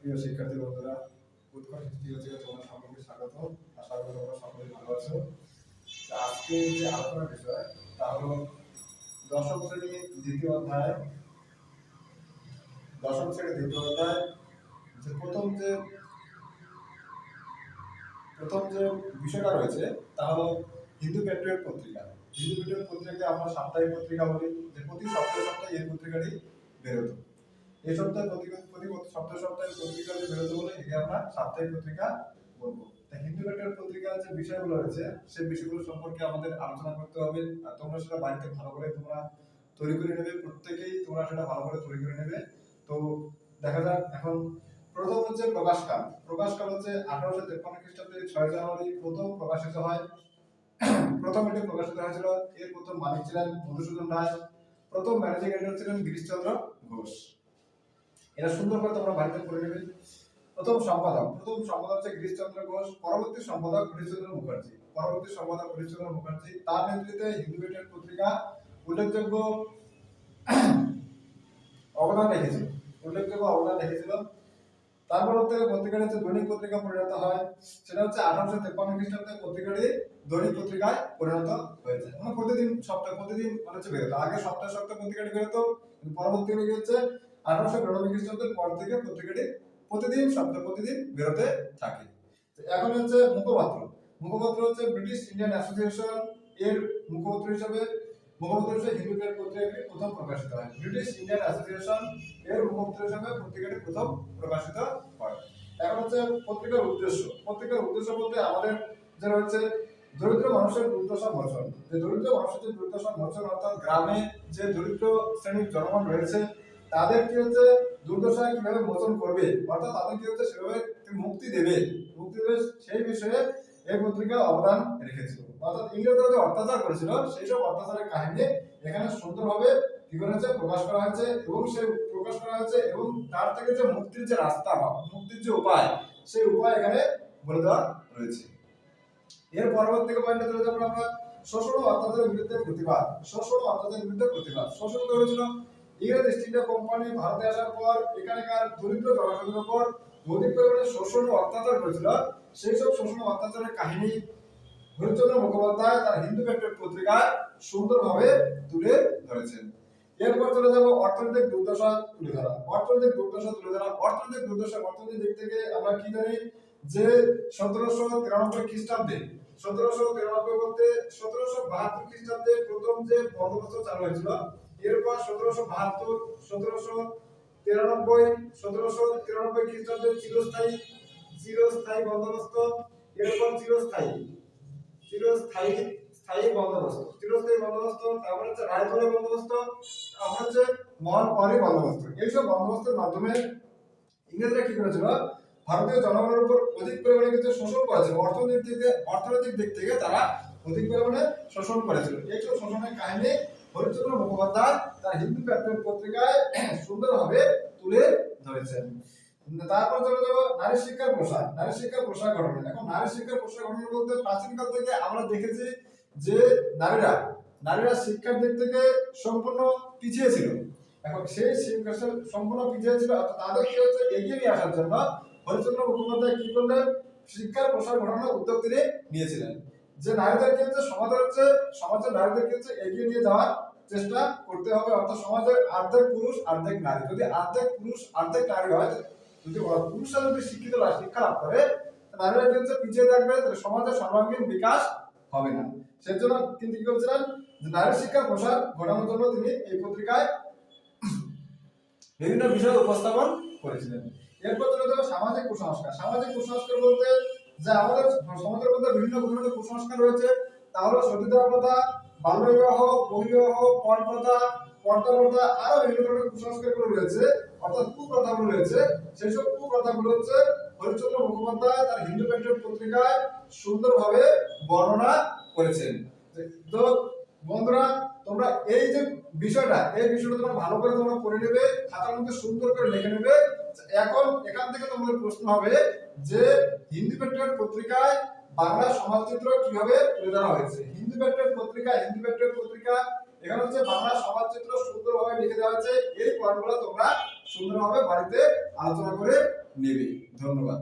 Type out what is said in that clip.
প্রিয় শিক্ষার্থী বন্ধুরা উৎকর্ষ থেকে তোমার সকলকে স্বাগত। আশা করি তোমরা সকলে ভালো আছো। আজকে যে আলোচনার বিষয়, তা হলো দশম শ্রেণি দ্বিতীয় অধ্যায়। দশম শ্রেণি দ্বিতীয় অধ্যায়, যে প্রথম যে প্রথম যে বিষয়টা রয়েছে, তা হলো হিন্দু প্যাট্রিয়ট পত্রিকা। হিন্দু প্যাট্রিয়ট পত্রিকাকে আমরা সাপ্তাহিক পত্রিকা বলি, যে প্রতি সপ্তাহে সপ্তাহে এই পত্রিকাটি বেরোতো। এই সপ্তাহে পত্রিকা প্রতি সপ্তাহে সপ্তাহে পত্রিকা যে বেরোতে বলে, একে আমরা সাপ্তাহিক পত্রিকা বলব। তা হিন্দু প্যাট্রিয়ট পত্রিকার যে বিষয়গুলো রয়েছে, সেই বিষয়গুলো সম্পর্কে আমাদের আলোচনা করতে হবে আর তোমরা সেটা বাড়িতে ভালো করে তোমরা তৈরি করে নেবে, প্রত্যেকেই তোমরা সেটা ভালো করে তৈরি করে নেবে। তো দেখা যাক, এখন প্রথম হচ্ছে প্রকাশকাল। প্রকাশকাল হচ্ছে আঠারোশো তেপ্পান্ন খ্রিস্টাব্দে ছয় জানুয়ারি, প্রথম প্রকাশিত হয় প্রথম এটি প্রকাশিত হয়েছিল, এর প্রথম মালিক ছিলেন মধুসূদন রায়, প্রথম ম্যানেজিং এডিটর ছিলেন গিরিশচন্দ্র ঘোষ। এটা সুন্দর করে তোমরা বাড়িতে পড়ে নেবে। প্রথম সম্পাদক প্রথম সম্পাদক হচ্ছে গিরিশচন্দ্র ঘোষ, পরবর্তী সম্পাদক হরিচন্দ্র মুখার্জি। পরবর্তী সম্পাদক হরিচন্দ্র মুখার্জি, তার নেতৃত্বে হিন্দু বেটের পত্রিকা উল্লেখযোগ্য অবদান রেখেছিল। উল্লেখযোগ্য অবদান রেখেছিল। তারপর থেকে পত্রিকাটি হচ্ছে দৈনিক পত্রিকা পরিণত হয়। সেটা হচ্ছে আঠারোশো তেপ্পান্ন খ্রিস্টাব্দে পত্রিকাটি দৈনিক পত্রিকায় পরিণত হয়েছে। মানে প্রতিদিন সপ্তাহে, প্রতিদিন মানে হচ্ছে বেরোতো। আগে সপ্তাহে সপ্তাহে পত্রিকাটি বেরোতো কি হচ্ছে আঠারোশো বিরানব্বই খ্রিস্টাব্দের পর থেকে পত্রিকাটি প্রতিদিন, সপ্তাহে প্রতিদিন বেরোতে থাকে। এখন হচ্ছে মুখপাত্র। মুখপাত্র হচ্ছে ব্রিটিশ ইন্ডিয়ান অ্যাসোসিয়েশন এর মুখপাত্র হিসাবে, মুখপাত্র হিসেবে হিন্দু পেপার পত্রিকাটি প্রথম প্রকাশিত হয়। ব্রিটিশ ইন্ডিয়ান অ্যাসোসিয়েশন এর মুখপাত্র হিসাবে পত্রিকাটি প্রথম প্রকাশিত হয়। এখন হচ্ছে পত্রিকার উদ্দেশ্য। পত্রিকার উদ্দেশ্য বলতে আমাদের যে রয়েছে দরিদ্র মানুষের দুর্দশা মোচন। যে দরিদ্র মানুষের যে দুর্দশা মোচন অর্থাৎ গ্রামে যে দরিদ্র শ্রেণির জনগণ রয়েছে তাদের কি হচ্ছে? দুর্দশা কীভাবে মোচন করবে? অর্থাৎ তাদের কি হচ্ছে? সেভাবে মুক্তি দেবে। মুক্তি দেবে সেই বিষয়ে এই পত্রিকা অবদান রেখেছিল। অর্থাৎ ইংরেজরা যে অত্যাচার করেছিল সেই সব অত্যাচারের কাহিনী এখানে সুন্দরভাবে কি করা প্রকাশ করা হয়েছে এবং সেই প্রকাশ করা হয়েছে এবং তার থেকে যে মুক্তির যে রাস্তা বা মুক্তির যে উপায়, সেই উপায় এখানে বলে দেওয়া রয়েছে। এর পরবর্তী পয়েন্টে চলে যাব আমরা। শোষণ ও অত্যাচারের বিরুদ্ধে প্রতিবাদ। শোষণ অত্যাচারের বিরুদ্ধে প্রতিবাদ। শোষণ কি হয়েছিল? ইংরেজ ইস্ট ইন্ডিয়া কোম্পানি ভারতে আসার পর, এখানকার দরিদ্র জনসাধারণের উপর অধিক পরিমাণে শোষণ ও অত্যাচার করেছিল। সেই সব শোষণ ও অত্যাচারের কাহিনী হরিচন্দ্র মুখোপাধ্যায় তার হিন্দু প্যাট্রিয়ট পত্রিকায় সুন্দরভাবে তুলে ধরেছেন। এরপর চলে যাব অর্থনৈতিক দুর্দশা তুলে ধরা। অর্থনৈতিক দুর্দশা তুলে ধরা। অর্থনৈতিক দুর্দশা অর্থনৈতিক দিক থেকে আমরা কি জানি যে সতেরোশো তিরানব্বই খ্রিস্টাব্দে, সতেরোশো তিরানব্বই বলতে সতেরোশো বাহাত্তর খ্রিস্টাব্দে প্রথম যে বন্দোবস্ত চালু হয়েছিল এরপর সতেরোশো বাহাত্তর, সতেরোশো তিরানব্বই সতেরোশো তিরানব্বই খ্রিস্টাব্দে চিরস্থায়ী চিরস্থায়ী বন্দোবস্ত, এরপর চিরস্থায়ী চিরস্থায়ী, স্থায়ী বন্দোবস্ত, চিরস্থায়ী বন্দোবস্ত, তারপর হচ্ছে রায়পুরের বন্দোবস্ত, তারপর হচ্ছে মহানপাড়ি বন্দোবস্ত। এইসব বন্দোবস্তের মাধ্যমে ইংরেজরা কি করেছিল? ভারতীয় জনগণের উপর অধিক পরিমাণে কিন্তু শোষণ করেছিল। অর্থনৈতিক অর্থনৈতিক দিক থেকে তারা অধিক পরিমাণে শোষণ করেছিল। এইসব শোষণের কাহিনী। হরিচন্দ্র মুখোপাধ্যায় তার হিন্দু প্যাট্রিয়ট পত্রিকায় সুন্দরভাবে তুলে ধরেছেন। তারপর চলে যাব নারী শিক্ষার প্রসার। নারী শিক্ষার প্রসার ঘটনা এখন নারী শিক্ষার প্রসার ঘটনা বলতে প্রাচীনকাল থেকে আমরা দেখেছি যে নারীরা নারীরা শিক্ষার দিক থেকে সম্পূর্ণ পিছিয়ে ছিল। এখন সেই শিক্ষা সম্পূর্ণ পিছিয়ে ছিল, অর্থাৎ তাদের কি হচ্ছে এগিয়ে নিয়ে আসার জন্য হরিচন্দ্র মুখোপাধ্যায় কি করলেন? শিক্ষার প্রসার ঘটানোর উদ্যোগ তিনি নিয়েছিলেন। যে নারীদের হচ্ছে সমাজের হচ্ছে, সমাজের নারীদের হচ্ছে এগিয়ে নিয়ে যাওয়ার চেষ্টা করতে হবে। অর্থাৎ সমাজের অর্ধেক পুরুষ অর্ধেক নারী। যদি অর্ধেক পুরুষ অর্ধেক নারী হয়, যদি পুরুষরা যদি শিক্ষিত শিক্ষা লাভ করে নারীরা কি হচ্ছে পিছিয়ে থাকবে, তাহলে সমাজের সর্বাঙ্গীন বিকাশ হবে না। সেজন্য তিনি কি করছিলেন যে নারী শিক্ষার প্রসার ঘটানোর জন্য তিনি এই পত্রিকায় বিভিন্ন বিষয় উপস্থাপন করেছিলেন। এরপর চলে যাবে সামাজিক কুসংস্কার। সামাজিক কুসংস্কার বলতে যে আমাদের সমাজের মধ্যে বিভিন্ন ধরনের কুসংস্কার রয়েছে। তা হলো সতীদাহ প্রথা বাল্যবিবাহ বহিবিবাহ পণ প্রথা পর্দা প্রথা, আরও বিভিন্ন ধরনের কুসংস্কারগুলো রয়েছে, অর্থাৎ কুপ্রথাগুলো রয়েছে। সেই সব কুপ্রথাগুলো হচ্ছে হরিচন্দ্র মুখোপাধ্যায় তার হিন্দু প্যাট্রিয়ট পত্রিকায় সুন্দরভাবে বর্ণনা করেছেন। তো বন্ধুরা তোমরা এই যে বিষয়টা, এই বিষয়টা তোমরা ভালো করে তোমরা পড়ে নেবে, খাতার মধ্যে সুন্দর করে লিখে নেবে। এখন এখান থেকে তোমাদের প্রশ্ন হবে যে, হিন্দু প্যাট্রিয়ট পত্রিকায় বাংলা সমাজচিত্র কীভাবে তুলে ধরা হয়েছে? হিন্দু প্যাট্রিয়ট পত্রিকা, হিন্দু প্যাট্রিয়ট পত্রিকা, এখানে হচ্ছে বাংলা সমাজচিত্র সুন্দরভাবে লিখে দেওয়া হয়েছে। এই পয়েন্টগুলো তোমরা সুন্দরভাবে বাড়িতে আলোচনা করে নেবে। ধন্যবাদ।